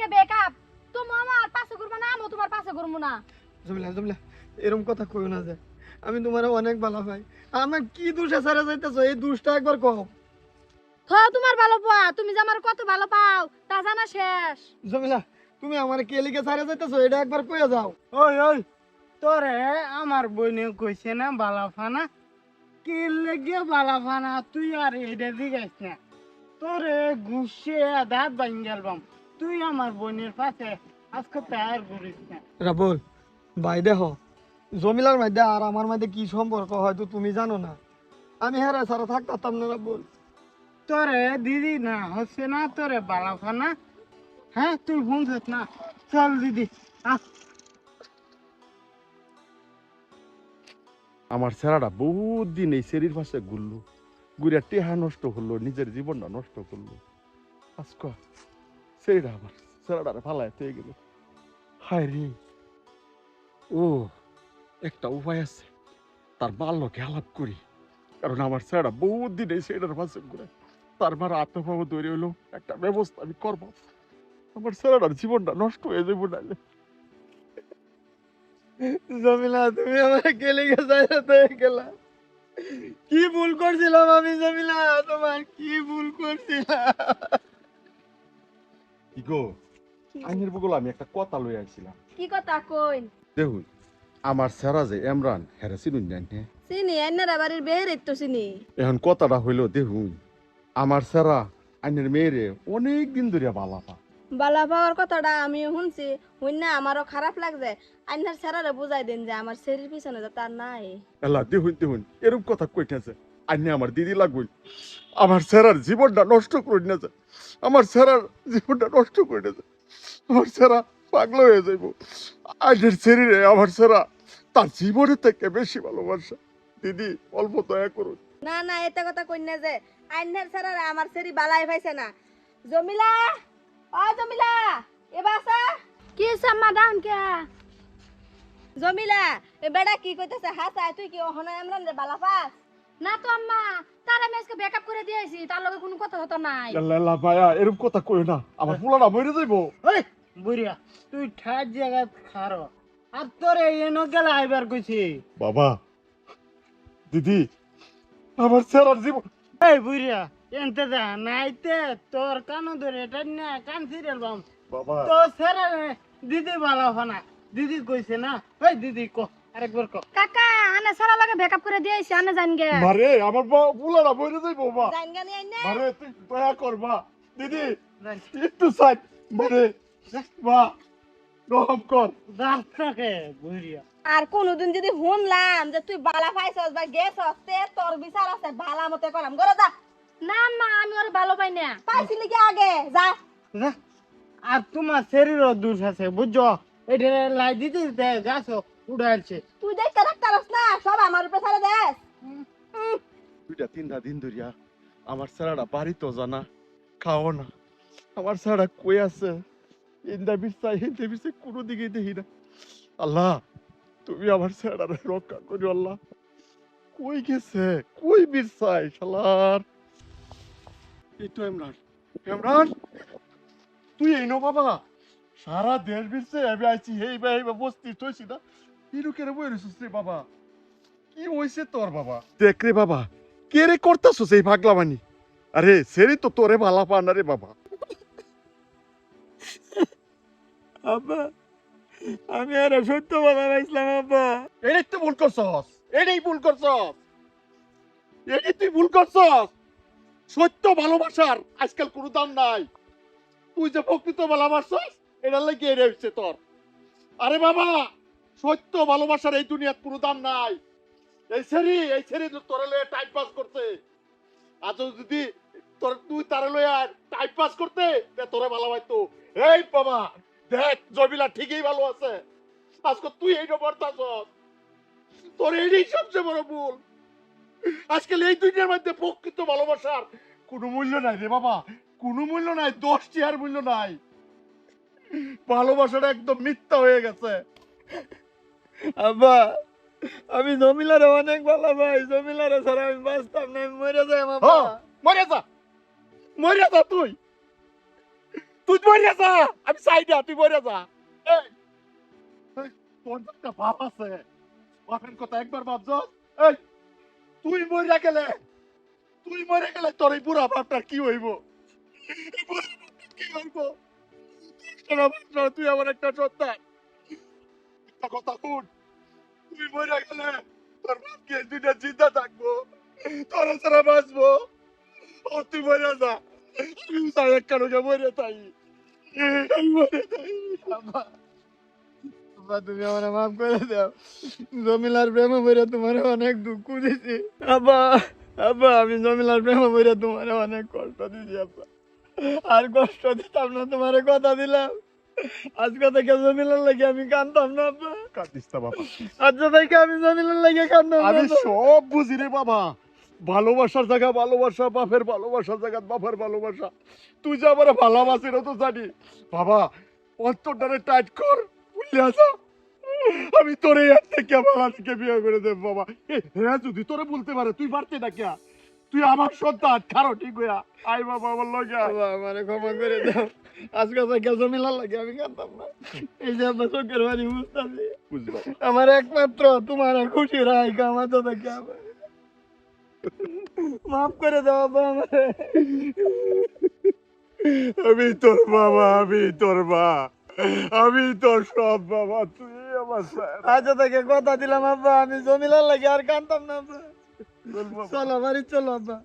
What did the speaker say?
লিগে বেকআপ তুমি আমার পাশে ঘুরবা না আমি তোমার পাশে ঘুরবো না। জমিলা জমিলা এরকম কথা কইও না যে। আমি তোমার অনেক ভালো ভাই আমার কি দোষে সারা যাইতেছো? এই দোষটা একবার কও। হ তোমার ভালো পাও তুমি যে আমার কত ভালো পাও তা জানা শেষ। জমিলা তুমি আমার কে লিখে সারা যাইতেছো? এটা একবার কইয়া যাও। ওই ওই তোরে আমার বইনে কইছে না বালাফানা। কি লেগে বালাফানা? তুই আর এটা দিগাইস না। তোরে ঘুষে দাঁত ভাঙ গেলবাম তুই আমার বোনের পাশে আজকে প্যার করিস না। রাবুল ভাই দেখো জমিলার মধ্যে আর আমার মধ্যে কি সম্পর্ক হয়তো তুমি জানো না। আমি হেরা সারা থাকতাম না রাবুল। তোরে দিদি না হচ্ছে না তোরে বালাফানা হ্যাঁ তুই শুনছিস না। চল দিদি আস আমার ছেড়াটা বহুত দিন এই শরীর পাশে ঘুরলো। ঘুরে টেহা নষ্ট করল নিজের জীবনটা নষ্ট করল। আজকে সেইটা আমার ছেড়াটা ফালায় হয়ে গেল হায় রে ও একটা উপায় আছে তার বাল্যকে আলাপ করি কারণ আমার ছেড়া বহুত দিন এই সেইটার পাশে ঘুরে তার মার আত্মভাব তৈরি হলো একটা ব্যবস্থা আমি করব আমার ছেড়াটার জীবনটা নষ্ট হয়ে যাব নাহলে জমিলা তুমি আমার লিখে গেলা কি ভুল করছিলাম আমি জমিলা তোমার কি ভুল করছিলাম কি গো? আইনের বগল আমি একটা কথা লই আইছিলাম। কি কথা কই দেখুন আমার সেরা যে এমরান হেরা চিনুন না নে? চিনি এনারা বাড়ির বেহের তো চিনি। এখন কথাটা হইল দেখুন আমার সেরা আইনের মেয়েরে অনেক দিন ধরে বালাপা। বালা পাওয়ার কথাটা আমি শুনছি শুন না আমারও খারাপ লাগছে। আইনার স্যারারে বুঝাই দিন যে আমার শরীর পিছনে যে তার নাই। এলা দেখুন দেখুন এরকম কথা কইতেছে। আইনে আমার দিদি লাগবে। আমার সেরার জীবনটা নষ্ট করে নিয়েছে। আমার সেরার জীবনটা নষ্ট করে নিয়েছে। আমার সেরা পাগল হয়ে যাইব। আইনের শরীরে আমার সেরা তার জীবনের থেকে বেশি ভালোবাসা। দিদি অল্প দয়া করুন। না না এটা কথা কই না যে আইনার স্যারারে আমার শরীর বালাই পাইছে না। জমিলা ও জমিলা এবার আসা কি সাম্মা ডাউন কে? জমিলা এ বেড়া কি কইতেছে? হাসা তুই কি ওহনা এমরান রে বালা পাস? না তো আম্মা তার আমি আজকে ব্যাকআপ করে দিয়েছি তার লগে কোনো কথা হতো নাই। আল্লাহ ভাইয়া এরকম কথা কই না। আমার পোলাটা মরে যাইব। ওই বুড়িয়া তুই ঠাট জায়গা খারো আর তোরে এনো গেলে আইবার কইছি। বাবা দিদি আমার সেরার জীবন এই বুড়িয়া এনতে যা নাইতে তোর কান ধরে এটা না কান সিরিয়াল বাম বাবা। তো সেরা দিদি বালা ফানা দিদি কইছে না। ওই দিদি ক আরেকবার ক কাকা আনে সারা লাগে ব্যাকআপ করে দিয়েছি আনে জান গে মারে আমার বা- পোলাটা মরে যাইব জান গে নিয়ে আইনা? মারে তুই দয়া করবা দিদি একটু সাইড মারে মা রহম কর। রাস্তাকে বুড়িয়া আর কোনদিন যদি শুনলাম যে তুই বালা পাইছস বা গেছস তে তোর বিচার আছে ভালা মতে করাম। গরে যা। না মা আমি ওর ভালো পাই না। পাইছিলি কি আগে? যা। আর তোমার শরীরও দোষ আছে বুঝছ? এটা লাই দিতে দিতে গাছ উড়াইছে। তুই রাখতারস না সব আমার উপরে ছেড়ে দেস দুইটা তিনটা দিন ধরিয়া আমার সেরাটা বাড়ি তো জানা খাও না। আমার সেরাটা কই আছে? ইন্দা হিন্দে কোনো দিকে দেখি না। আল্লাহ তুমি আমার সেরাটা রক্ষা করি আল্লাহ। কই গেছে? কই বিছাই শালার? এই তো ইমরান ইমরান তুই এই নো বাবা। সারা দেশ বিরছে আমি আইছি হেই বা হেই বা বসতি তুইছি না। ইনু কেন বই রেছিস রে বাবা কি হইছে তোর বাবা দেখ রে বাবা কে রে করতাছস এই পাগলামানি আরে সেরি তো তোরে ভালা পান রে বাবা আব্বা আমি আর সত্য বলা পাইছিলাম আব্বা এটাই তুই ভুল করছস এটাই ভুল করছস এটাই তুই ভুল করছস সত্য ভালোবাসার আজকাল কোনো দাম নাই তুই যে প্রকৃত ভালোবাসছস এটার লাগে এড়ে হচ্ছে তোর আরে বাবা সত্য ভালোবাসার এই দুনিয়াত কোনো দাম নাই। এই সেরি এই সেরি তোরে লয়ে টাইম পাস করতে। আজ যদি তোর তুই তারে লয়ে টাইম পাস করতে তোরে ভালো হয়তো। এই বাবা, দেখ জমিলা ঠিকই ভালো আছে। আজকে তুই এই নম্বর তোর এটাই সবচেয়ে বড় ভুল। আজকাল এই দুনিয়ার মধ্যে প্রকৃত ভালোবাসার কোনো মূল্য নাই রে বাবা। কোনো মূল্য নাই, দশ চেয়ার মূল্য নাই। ভালোবাসাটা একদম মিথ্যা হয়ে গেছে। আব্বা আমি জমিলারে অনেক ভালো ভাই জমিলারে ছাড়া আমি বাঁচতাম না আমি মরে যাই আব্বা মরে যা মরে যা তুই। তুই মরে যা আমি চাই না তুই মরে যা। তোর একটা বাপ আছে বাপের কথা একবার ভাবছ? এই তুই মরে গেলে তুই মরে গেলে তোর এই বুড়া বাপটার কি হইব? কি হইব? তুই আমার একটা সন্তান। একটা কথা শুন। তুই মরে গেলে তোর বাপকে দুইটা চিন্তা থাকব তোরা ছাড়া বাঁচবো। ও তুই মরে যা। আমি চাই এক কারণে মরে তাই আমি মরে তাই আব্বা আব্বা তুমি আমার মাফ করে দাও। জমিলার প্রেমে বইরা তোমার অনেক দুঃখ দিছি। আব্বা আব্বা আমি জমিলার প্রেমে বইরা তোমার অনেক কষ্ট দিছি আব্বা। আর কষ্ট দিতাম না তোমার কথা দিলাম। আজকে থেকে জমিলার লাগে আমি কানতাম না কাঁদিস না বাবা। আজকে থেকে আমি জমিলার লাগে কানতাম আমি সব বুঝি রে বাবা। ভালোবাসার জায়গা ভালোবাসা বাপের ভালোবাসার জায়গা বাপের ভালোবাসা। তুই যে আমার ভালোবাসি না তো জানি। বাবা অন্তরটারে টাইট কর বুঝলি আসা আমি তোরে এর থেকে ভালো থেকে বিয়ে করে দেব বাবা। হ্যাঁ যদি তোরে বলতে পারে তুই বাড়তে না কে তুই আমার সন্তান খারো ঠিক হইয়া। আই বাবা আমার লগে। বাবা আমারে ক্ষমা করে দাও। আজকে লাগে আমি কানতাম না। এই যে আপনার চোখের বাড়ি বুঝতেছি। আমার একমাত্র তোমার খুশি রায় আমার তো দেখে মাফ করে দাও বাবা আমারে। আমি তোর বাবা আমি তোর মা। আমি তোর সব বাবা তুই আমার আজ থেকে কথা দিলাম আব্বা। আমি জমিলার লাগে আর কানতাম না আব্বা। চলো বাড়ি চলো আব্বা।